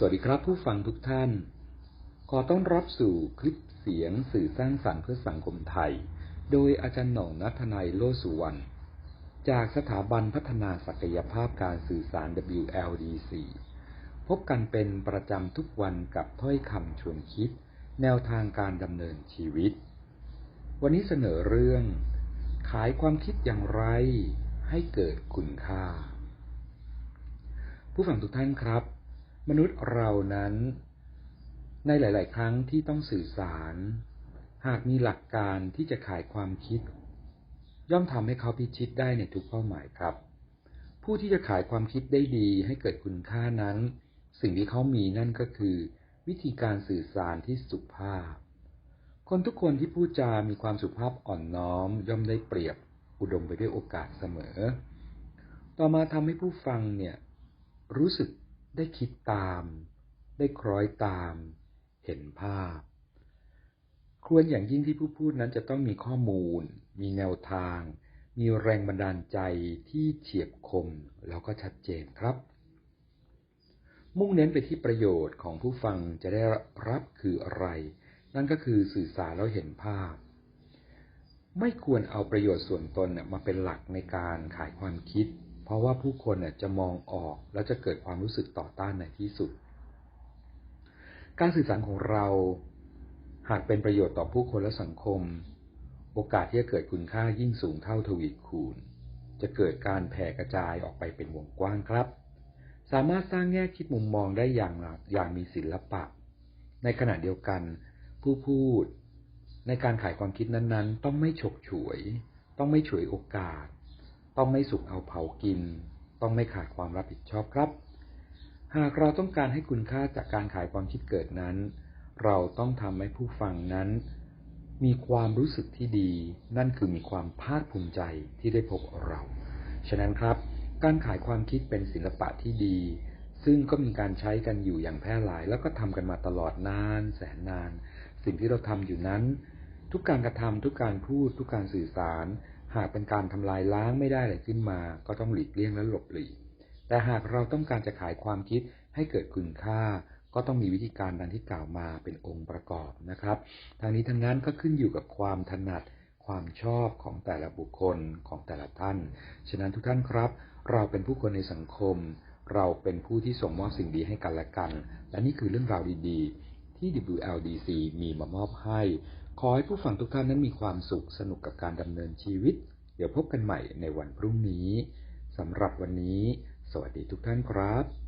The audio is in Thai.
สวัสดีครับผู้ฟังทุกท่าน ขอต้อนรับสู่คลิปเสียงสื่อสร้างสรรค์เพื่อสังคมไทย โดยอาจารย์หน่องนัทนายโลสุวรรณ จากสถาบันพัฒนาศักยภาพการสื่อสาร WLDC พบกันเป็นประจำทุกวันกับถ้อยคำชวนคิด แนวทางการดำเนินชีวิต วันนี้เสนอเรื่อง ขายความคิดอย่างไร ให้เกิดคุณค่า ผู้ฟังทุกท่านครับ มนุษย์เรานั้น ในหลาย ๆ ครั้งที่ต้องสื่อสาร หากมีหลักการที่จะขายความคิด ย่อมทำให้เขาพิชิตได้ในทุกเป้าหมายครับ ผู้ที่จะขายความคิดได้ดีให้เกิดคุณค่านั้น สิ่งที่เขามีนั่นก็คือ วิธีการสื่อสารที่สุภาพ คนทุกคนที่พูดจามีความสุภาพอ่อนน้อม ย่อมได้เปรียบอุดมไปด้วยโอกาสเสมอ ต่อมาทำให้ผู้ฟังเนี่ยรู้สึก ได้คิดตาม ได้คล้อยตาม เห็นภาพ ควรอย่างยิ่งที่ผู้พูดนั้นจะต้องมีข้อมูล มีแนวทาง มีแรงบันดาลใจที่เฉียบคมแล้วก็ชัดเจนครับ มุ่งเน้นไปที่ประโยชน์ของผู้ฟังจะได้รับคืออะไร นั่นก็คือสื่อสารแล้วเห็นภาพ ไม่ควรเอาประโยชน์ส่วนตนมาเป็นหลักในการขายความคิด เพราะว่าผู้คนจะมองออกแล้วจะเกิดความรู้สึกต่อต้านในที่สุด การสื่อสารของเราหากเป็นประโยชน์ต่อผู้คนและสังคม โอกาสที่จะเกิดคุณค่ายิ่งสูงเท่าทวีคูณ จะเกิดการแผ่กระจายออกไปเป็นวงกว้างครับ สามารถสร้างแง่คิดมุมมองได้อย่างอย่างมีศิลปะ ในขณะเดียวกัน ผู้พูด ในการขายความคิดนั้นๆ ต้องไม่ฉกฉวย ต้องไม่ฉวยโอกาส ต้องไม่สุกเอาเผากิน ต้องไม่ขาดความรับผิดชอบครับ หากเราต้องการให้คุณค่าจากการขายความคิดเกิดนั้น เราต้องทำให้ผู้ฟังนั้น มีความรู้สึกที่ดี นั่นคือมีความภาคภูมิใจที่ได้พบเรา ฉะนั้นครับ การขายความคิดเป็นศิลปะที่ดี ซึ่งก็มีการใช้กันอยู่อย่างแพร่หลาย แล้วก็ทำกันมาตลอดนาน แสนนาน สิ่งที่เราทำอยู่นั้น ทุกการกระทำทุกการพูด ทุกการสื่อสาร หากเป็นการทำลายล้างไม่ได้อะไรขึ้นมา ก็ต้องหลีกเลี่ยงและหลบหลีก แต่หากเราต้องการจะขายความคิดให้เกิดคุณค่า ก็ต้องมีวิธีการดังที่กล่าวมาเป็นองค์ประกอบนะครับ ทางนี้ทั้งนั้นก็ขึ้นอยู่กับความถนัดความชอบของแต่ละบุคคลของแต่ละท่าน ฉะนั้นทุกท่านครับ เราเป็นผู้คนในสังคม เราเป็นผู้ที่ส่งมอบสิ่งดีให้กันและกัน และนี่คือเรื่องราวดีๆ ที่ WLDC มีมามอบให้ ขอให้ผู้ฟังทุกท่านนั้นมีความสุขสนุกกับการดำเนินชีวิต เดี๋ยวพบกันใหม่ในวันพรุ่งนี้สำหรับวันนี้ สวัสดีทุกท่านครับ